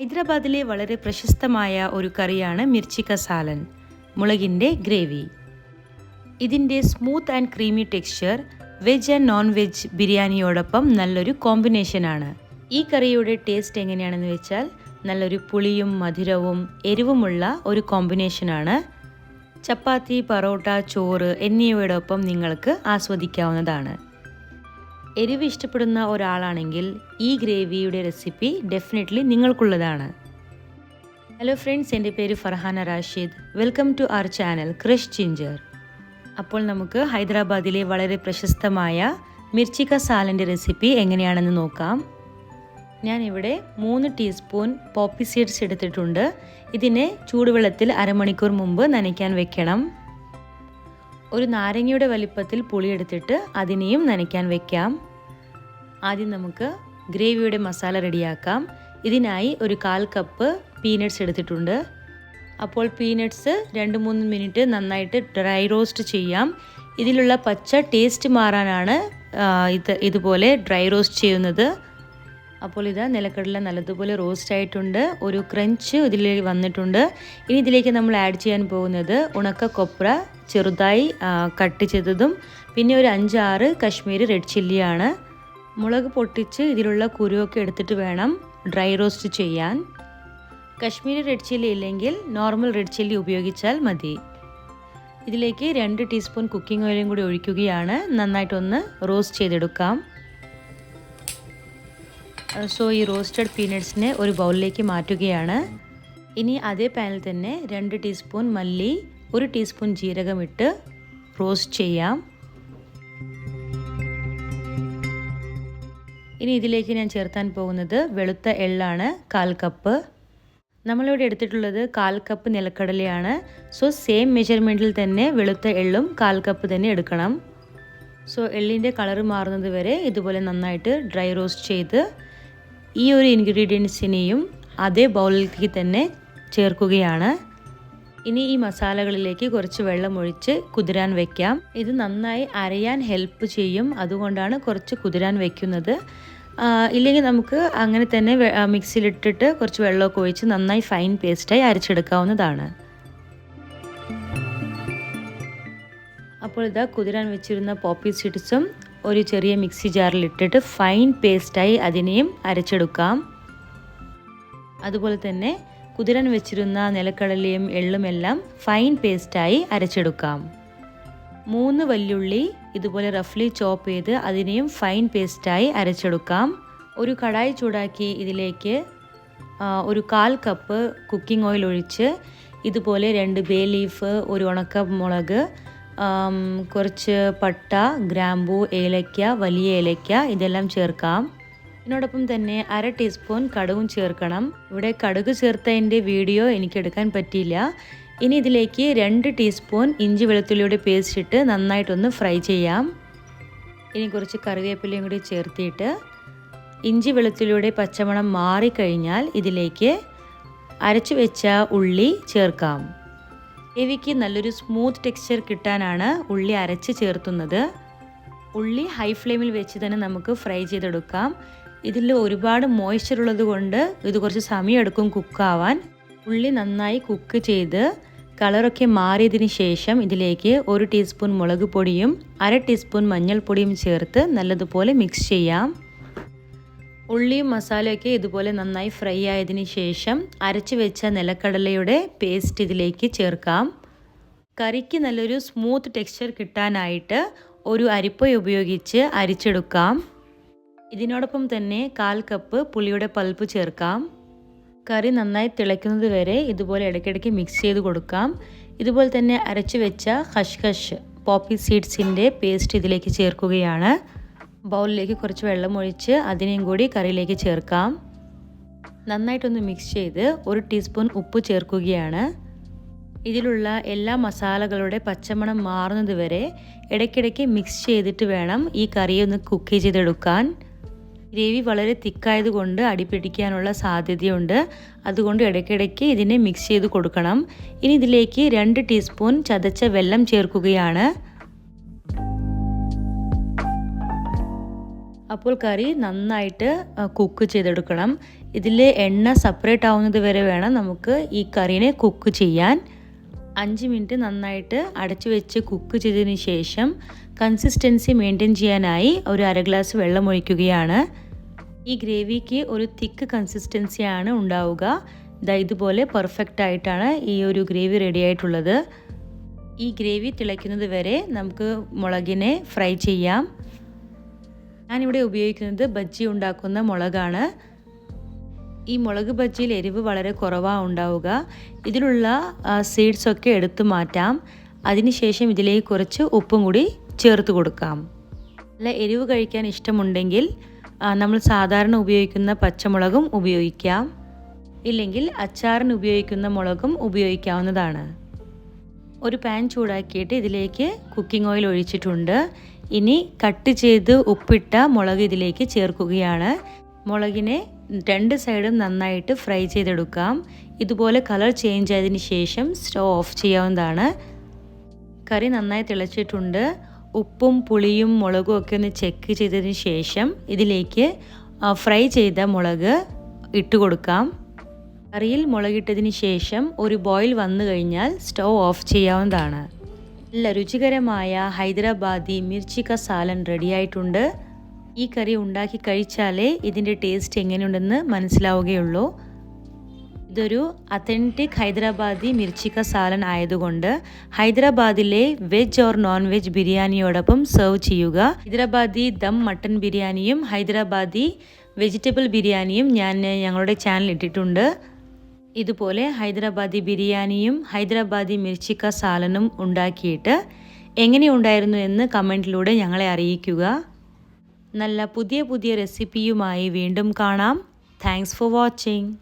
ഹൈദരാബാദിലെ വളരെ പ്രശസ്തമായ ഒരു കറിയാണ് മിർച്ചി കസാലൻ മുളകിന്റെ ഗ്രേവി. ഇതിന്റെ smooth and creamy texture veg and non veg ബിരിയാണിയോടൊപ്പം നല്ലൊരു കോമ്പിനേഷനാണ്. ഈ കറിയുടെ ടേസ്റ്റ് എങ്ങനെയാണെന്ന് വെച്ചാൽ നല്ലൊരു പുളിയും മധുരവും എരിവുമുള്ള ഒരു കോമ്പിനേഷനാണ്. ചപ്പാത്തി പറോട്ട ചോറ് എന്നിവയോടൊപ്പം നിങ്ങൾക്ക് ആസ്വദിക്കാവുന്നതാണ്. എരിവ് ഇഷ്ടപ്പെടുന്ന ഒരാളാണെങ്കിൽ ഈ ഗ്രേവിയുടെ റെസിപ്പി ഡെഫിനറ്റ്ലി നിങ്ങൾക്കുള്ളതാണ്. ഹലോ ഫ്രണ്ട്സ് എന്റെ പേര് Farhana Rashid. Welcome to our channel crush ചിഞ്ചർ അപ്പോൾ നമുക്ക് ഹൈദരാബാദിലെ വളരെ പ്രശസ്തമായ മിർച്ചിക്ക സാലന്റെ റെസിപ്പി എങ്ങനെയാണെന്ന് നോക്കാം. ഞാനിവിടെ മൂന്ന് ടീസ്പൂൺ പോപ്പി സീഡ്സ് എടുത്തിട്ടുണ്ട്. ഇതിനെ ചൂടുവെള്ളത്തിൽ അരമണിക്കൂർ മുമ്പ് നനയ്ക്കാൻ വെക്കണം. ഒരു നാരങ്ങയുടെ വലിപ്പത്തിൽ പുളിയെടുത്തിട്ട് അതിനെയും നനയ്ക്കാൻ വെക്കാം. ആദ്യം നമുക്ക് ഗ്രേവിയുടെ മസാല റെഡിയാക്കാം. ഇതിനായി ഒരു കാൽ കപ്പ് പീനട്സ് എടുത്തിട്ടുണ്ട്. അപ്പോൾ പീനട്സ് രണ്ട് മൂന്ന് മിനിറ്റ് നന്നായിട്ട് ഡ്രൈ റോസ്റ്റ് ചെയ്യാം. ഇതിലുള്ള പച്ച ടേസ്റ്റ് മാറാനാണ് ഇത് ഇതുപോലെ ഡ്രൈ റോസ്റ്റ് ചെയ്യുന്നത്. അപ്പോൾ ഇതാ നിലക്കടല നല്ലതുപോലെ റോസ്റ്റ് ആയിട്ടുണ്ട്. ഒരു ക്രഞ്ച് ഇതിൽ വന്നിട്ടുണ്ട്. ഇനി ഇതിലേക്ക് നമ്മൾ ആഡ് ചെയ്യാൻ പോകുന്നത് ഉണക്ക കൊപ്ര ചെറുതായി കട്ട് ചെയ്തതും പിന്നെ ഒരു അഞ്ചാറ് കശ്മീരി റെഡ് ചില്ലിയാണ് മുളക് പൊട്ടിച്ച് ഇതിലുള്ള കുരുവൊക്കെ എടുത്തിട്ട് വേണം ഡ്രൈ റോസ്റ്റ് ചെയ്യാൻ. കശ്മീരി റെഡ് ചില്ലി ഇല്ലെങ്കിൽ നോർമൽ റെഡ് ചില്ലി ഉപയോഗിച്ചാൽ മതി. ഇതിലേക്ക് രണ്ട് ടീസ്പൂൺ കുക്കിംഗ് ഓയിലും കൂടി ഒഴിക്കുകയാണ്. നന്നായിട്ടൊന്ന് റോസ്റ്റ് ചെയ്തെടുക്കാം. സോ ഈ റോസ്റ്റഡ് പീനട്ട്സിനെ ഒരു ബൗളിലേക്ക് മാറ്റുകയാണ്. ഇനി അതേ പാനിൽ തന്നെ രണ്ട് ടീസ്പൂൺ മല്ലി ഒരു ടീസ്പൂൺ ജീരകം ഇട്ട് റോസ്റ്റ് ചെയ്യാം. ഇനി ഇതിലേക്ക് ഞാൻ ചേർത്താൻ പോകുന്നത് വെളുത്ത എള്ളാണ് കാൽ കപ്പ്. നമ്മളിവിടെ എടുത്തിട്ടുള്ളത് കാൽ കപ്പ് നിലക്കടലയാണ്. സോ സെയിം മെഷർമെന്റിൽ തന്നെ വെളുത്ത എള്ളും കാൽ കപ്പ് തന്നെ എടുക്കണം. സോ എള്ളിന്റെ കളർ മാറുന്നത് വരെ ഇതുപോലെ നന്നായിട്ട് ഡ്രൈ റോസ്റ്റ് ചെയ്ത് ഈ ഒരു ഇൻഗ്രീഡിയൻസിനെയും അതേ ബൗളിലേക്ക് തന്നെ ചേർക്കുകയാണ്. ഇനി ഈ മസാലകളിലേക്ക് കുറച്ച് വെള്ളം ഒഴിച്ച് കുതിരാൻ വെക്കാം. ഇത് നന്നായി അരയാൻ ഹെൽപ്പ് ചെയ്യും. അതുകൊണ്ടാണ് കുറച്ച് കുതിരാൻ വെക്കുന്നത്. ഇല്ലെങ്കിൽ നമുക്ക് അങ്ങനെ തന്നെ മിക്സിയിലിട്ടിട്ട് കുറച്ച് വെള്ളമൊക്കെ ഒഴിച്ച് നന്നായി ഫൈൻ പേസ്റ്റായി അരച്ചെടുക്കാവുന്നതാണ്. അപ്പോൾ ഇതാ കുതിരാൻ വെച്ചിരുന്ന പോപ്പി സീഡ്സും ഒരു ചെറിയ മിക്സി ജാറിൽ ഇട്ടിട്ട് ഫൈൻ പേസ്റ്റായി അതിനെയും അരച്ചെടുക്കാം. അതുപോലെ തന്നെ കുതിരാൻ വെച്ചിരുന്ന നിലക്കടലയും എള്ളുമെല്ലാം ഫൈൻ പേസ്റ്റായി അരച്ചെടുക്കാം. മൂന്ന് വല്യുള്ളി ഇതുപോലെ റഫ്ലി ചോപ്പ് ചെയ്ത് അതിനെയും ഫൈൻ പേസ്റ്റായി അരച്ചെടുക്കാം. ഒരു കടായി ചൂടാക്കി ഇതിലേക്ക് ഒരു കാൽ കപ്പ് കുക്കിംഗ് ഓയിൽ ഒഴിച്ച് ഇതുപോലെ രണ്ട് ബേ ലീഫ് ഒരു ഉണക്ക മുളക് കുറച്ച് പട്ട ഗ്രാമ്പൂ ഏലയ്ക്ക വലിയ ഏലയ്ക്ക ഇതെല്ലാം ചേർക്കാം. ഇതിനോടൊപ്പം തന്നെ അര ടീസ്പൂൺ കടുകും ചേർക്കണം. ഇവിടെ കടുക് ചേർത്തതിന്റെ വീഡിയോ എനിക്ക് എടുക്കാൻ പറ്റിയില്ല. ഇനി ഇതിലേക്ക് രണ്ട് ടീസ്പൂൺ ഇഞ്ചി വെളുത്തുള്ളിയുടെ പേസ്റ്റ് ഇട്ട് നന്നായിട്ടൊന്ന് ഫ്രൈ ചെയ്യാം. ഇനി കുറച്ച് കറിവേപ്പിലയും കൂടി ചേർത്തിയിട്ട് ഇഞ്ചി വെളുത്തുള്ളിയുടെ പച്ചമണം മാറിക്കഴിഞ്ഞാൽ ഇതിലേക്ക് അരച്ചു വെച്ച ഉള്ളി ചേർക്കാം. ഗ്രേവിക്ക് നല്ലൊരു സ്മൂത്ത് ടെക്സ്ചർ കിട്ടാനാണ് ഉള്ളി അരച്ച് ചേർത്തുന്നത്. ഉള്ളി ഹൈ ഫ്ലെയിമിൽ വെച്ച് തന്നെ നമുക്ക് ഫ്രൈ ചെയ്തെടുക്കാം. ഇതിൽ ഒരുപാട് മോയ്സ്ചർ ഉള്ളത് കൊണ്ട് ഇത് കുറച്ച് സമയമെടുക്കും കുക്കാവാൻ. ഉള്ളി നന്നായി കുക്ക് ചെയ്ത് കളറൊക്കെ മാറിയതിന് ശേഷം ഇതിലേക്ക് ഒരു ടീസ്പൂൺ മുളക് പൊടിയും അര ടീസ്പൂൺ മഞ്ഞൾപ്പൊടിയും ചേർത്ത് നല്ലതുപോലെ മിക്സ് ചെയ്യാം. ഉള്ളിയും മസാലയൊക്കെ ഇതുപോലെ നന്നായി ഫ്രൈ ആയതിന് ശേഷം അരച്ചു വെച്ച നിലക്കടലയുടെ പേസ്റ്റ് ഇതിലേക്ക് ചേർക്കാം. കറിക്ക് നല്ലൊരു സ്മൂത്ത് ടെക്സ്ചർ കിട്ടാനായിട്ട് ഒരു അരിപ്പ ഉപയോഗിച്ച് അരിച്ചെടുക്കാം. ഇതിനോടൊപ്പം തന്നെ കാൽ കപ്പ് പുളിയുടെ പൾപ്പ് ചേർക്കാം. കറി നന്നായി തിളയ്ക്കുന്നത് വരെ ഇതുപോലെ ഇടയ്ക്കിടയ്ക്ക് മിക്സ് ചെയ്ത് കൊടുക്കാം. ഇതുപോലെ തന്നെ അരച്ചു വെച്ച ഹഷ്കഷ് പോപ്പി സീഡ്സിന്റെ പേസ്റ്റ് ഇതിലേക്ക് ചേർക്കുകയാണ്. ബൗളിലേക്ക് കുറച്ച് വെള്ളം ഒഴിച്ച് അതിനെയും കൂടി കറിയിലേക്ക് ചേർക്കാം. നന്നായിട്ടൊന്ന് മിക്സ് ചെയ്ത് ഒരു ടീസ്പൂൺ ഉപ്പ് ചേർക്കുകയാണ്. ഇതിലുള്ള എല്ലാ മസാലകളുടെ പച്ചമണം മാറുന്നത് വരെ ഇടയ്ക്കിടയ്ക്ക് മിക്സ് ചെയ്തിട്ട് വേണം ഈ കറിയൊന്ന് കുക്ക് ചെയ്തെടുക്കാൻ. ഗ്രേവി വളരെ തിക്കായതുകൊണ്ട് അടിപിടിക്കാനുള്ള സാധ്യതയുണ്ട്. അതുകൊണ്ട് ഇടയ്ക്കിടയ്ക്ക് ഇതിനെ മിക്സ് ചെയ്ത് കൊടുക്കണം. ഇനി ഇതിലേക്ക് രണ്ട് ടീസ്പൂൺ ചതച്ച വെള്ളം ചേർക്കുകയാണ്. അപ്പോൾ കറി നന്നായിട്ട് കുക്ക് ചെയ്തെടുക്കണം. ഇതിൽ എണ്ണ സെപ്പറേറ്റ് ആവുന്നത് വരെ വേണം നമുക്ക് ഈ കറീനെ കുക്ക് ചെയ്യാൻ. അഞ്ച് മിനിറ്റ് നന്നായിട്ട് അടച്ചു വെച്ച് കുക്ക് ചെയ്തതിന് ശേഷം കൺസിസ്റ്റൻസി മെയിന്റെയിൻ ചെയ്യാനായി ഒരു അര ഗ്ലാസ് വെള്ളം ഒഴിക്കുകയാണ്. ഈ ഗ്രേവിക്ക് ഒരു തിക്ക് കൺസിസ്റ്റൻസിയാണ് ഉണ്ടാവുക. ദാ ഇതുപോലെ പെർഫെക്റ്റ് ആയിട്ടാണ് ഈ ഒരു ഗ്രേവി റെഡി ആയിട്ടുള്ളത്. ഈ ഗ്രേവി തിളയ്ക്കുന്നത് വരെ നമുക്ക് മുളകിനെ ഫ്രൈ ചെയ്യാം. ഞാനിവിടെ ഉപയോഗിക്കുന്നത് ബജ്ജി ഉണ്ടാക്കുന്ന മുളകാണ്. ഈ മുളക് ബജ്ജിയിൽ എരിവ് വളരെ കുറവാണ് ഉണ്ടാവുക. ഇതിലുള്ള സീഡ്സൊക്കെ എടുത്തു മാറ്റാം. അതിനുശേഷം ഇതിലേക്ക് കുറച്ച് ഉപ്പും കൂടി ചേർത്ത് കൊടുക്കാം. നല്ല എരിവ് കഴിക്കാൻ ഇഷ്ടമുണ്ടെങ്കിൽ നമ്മൾ സാധാരണ ഉപയോഗിക്കുന്ന പച്ചമുളകും ഉപയോഗിക്കാം. ഇല്ലെങ്കിൽ അച്ചാറിന് ഉപയോഗിക്കുന്ന മുളകും ഉപയോഗിക്കാവുന്നതാണ്. ഒരു പാൻ ചൂടാക്കിയിട്ട് ഇതിലേക്ക് കുക്കിംഗ് ഓയിൽ ഒഴിച്ചിട്ടുണ്ട്. ഇനി കട്ട് ചെയ്ത് ഉപ്പിട്ട മുളക് ഇതിലേക്ക് ചേർക്കുകയാണ്. മുളകിനെ രണ്ട് സൈഡും നന്നായിട്ട് ഫ്രൈ ചെയ്തെടുക്കാം. ഇതുപോലെ കളർ ചേഞ്ച് ആയതിനു ശേഷം സ്റ്റവ് ഓഫ് ചെയ്യാവുന്നതാണ്. കറി നന്നായി തിളച്ചിട്ടുണ്ട്. ഉപ്പും പുളിയും മുളകും ഒക്കെ ഒന്ന് ചെക്ക് ചെയ്തതിന് ശേഷം ഇതിലേക്ക് ഫ്രൈ ചെയ്ത മുളക് ഇട്ട് കൊടുക്കാം. കറിയിൽ മുളകിട്ടതിന് ശേഷം ഒരു ബോയിൽ വന്നു കഴിഞ്ഞാൽ സ്റ്റവ് ഓഫ് ചെയ്യാവുന്നതാണ്. നല്ല രുചികരമായ ഹൈദരാബാദി മിർച്ചിക്ക സാലൻ റെഡിയായിട്ടുണ്ട് ഈ കറി ഉണ്ടാക്കി കഴിച്ചാലേ ഇതിന്റെ ടേസ്റ്റ് എങ്ങനെയുണ്ടെന്ന് മനസ്സിലാവുകയുള്ളൂ. ഇതൊരു അത്തന്റിക് ഹൈദരാബാദി മിർച്ചിക്ക സാലൻ ആയതുകൊണ്ട് ഹൈദരാബാദിലെ വെജ് ഓർ നോൺ വെജ് ബിരിയാണിയോടൊപ്പം സെർവ് ചെയ്യുക. ഹൈദരാബാദി ദം മട്ടൺ ബിരിയാണിയും ഹൈദരാബാദി വെജിറ്റബിൾ ബിരിയാണിയും ഞാൻ ഞങ്ങളുടെ ചാനൽ ഇട്ടിട്ടുണ്ട്. ഇതുപോലെ ഹൈദരാബാദി ബിരിയാണിയും ഹൈദരാബാദി മിർച്ചിക്ക സാലനും ഉണ്ടാക്കിയിട്ട് എങ്ങനെയുണ്ടായിരുന്നു എന്ന് കമന്റിലൂടെ ഞങ്ങളെ അറിയിക്കുക. നല്ല പുതിയ പുതിയ റെസിപ്പിയുമായി വീണ്ടും കാണാം. Thanks for watching